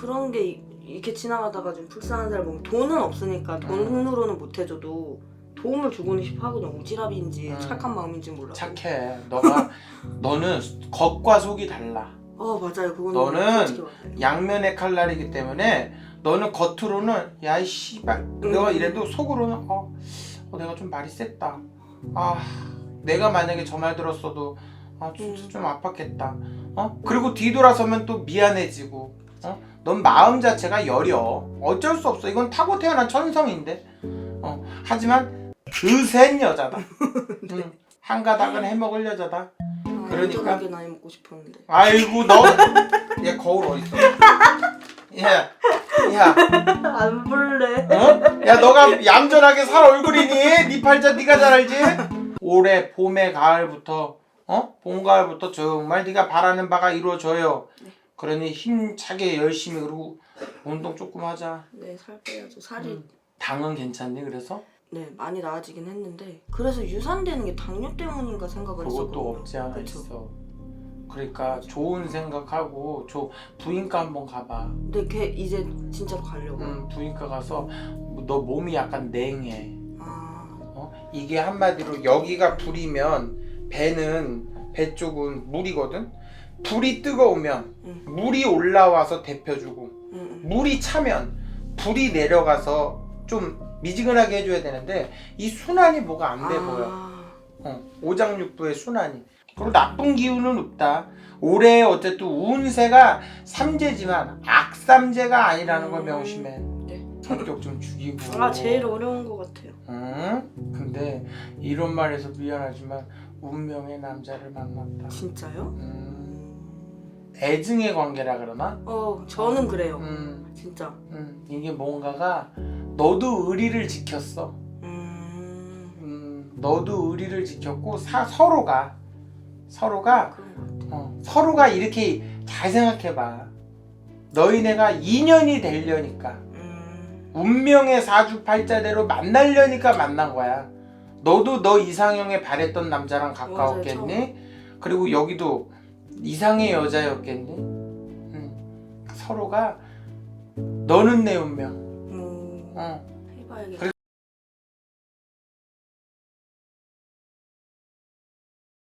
그런 게 이- 이렇게 지나가다가 좀 불쌍한 사람 보면 돈은 없으니까 돈으로는 못 해줘도 도움을 주고는 싶어 하거든 오지랖인지 음. 착한 마음인지 몰라 착해. 너가 너는 겉과 속이 달라. 어 맞아요 그거는 너는 솔직히 맞아요. 양면의 칼날이기 때문에 너는 겉으로는 야이 씨발 내가 이래도 속으로는 어, 어, 내가 좀 말이 셌다. 아 내가 만약에 저 말 들었어도 아 진짜 음. 좀 아팠겠다. 어 그리고 뒤돌아서면 또 미안해지고. 어? 넌 마음 자체가 여려. 어쩔 수 없어. 이건 타고 태어난 천성인데. 어 하지만 그센 여자다. 응. 한 가닥은 해먹을 여자다. 아, 그러니까. 안전하게 나이 먹고 싶었는데 아이고 너. 얘 거울 어디 있어? 야, 야, 안 볼래 어? 야 너가 얌전하게 살 얼굴이니? 네 팔자 네가 잘 알지? 올해 봄에 가을부터 어? 봄 가을부터 정말 네가 바라는 바가 이루어져요. 네. 그러니 힘차게 열심히 그리고 운동 조금 하자. 네 살 빼야죠 살이 음. 당은 괜찮니? 그래서 네 많이 나아지긴 했는데 그래서 유산되는 게 당뇨 때문인가 생각을 그것도 했었거든요 없지 않아 그쵸? 있어. 그러니까 좋은 생각하고 저 부인과 한번 가봐. 근데 걔 이제 진짜로 가려고 음, 부인과 가서 너 몸이 약간 냉해. 아 어? 이게 한마디로 여기가 불이면 배는 배 쪽은 물이거든. 불이 뜨거우면 응. 물이 올라와서 데펴주고 응, 응. 물이 차면 불이 내려가서 좀 미지근하게 해줘야 되는데 이 순환이 뭐가 안돼 보여. 아, 어, 오장육부의 순환이. 그리고 나쁜 기운은 없다. 올해 어쨌든 운세가 삼재지만 악삼재가 아니라는 걸 음. 명심해. 네. 성격 좀 죽이고. 아 제일 어려운 것 같아요 응? 근데 이런 말해서 미안하지만 운명의 남자를 만났다. 진짜요? 음, 애증의 관계라 그러나? 어 저는 그래요 음, 진짜 음, 이게 뭔가가 너도 의리를 지켰어. 음 음, 너도 의리를 지켰고 사, 서로가 서로가 그런 것 같아요 어, 서로가 이렇게 잘 생각해봐. 너희네가 인연이 되려니까 음, 운명의 사주팔자대로 만나려니까 만난 거야. 너도 너 이상형에 바랬던 남자랑 가까웠겠니? 그리고 여기도 이상의 여자였겠니? 음, 서로가 너는 내 운명. 뭐 어. 해봐야겠다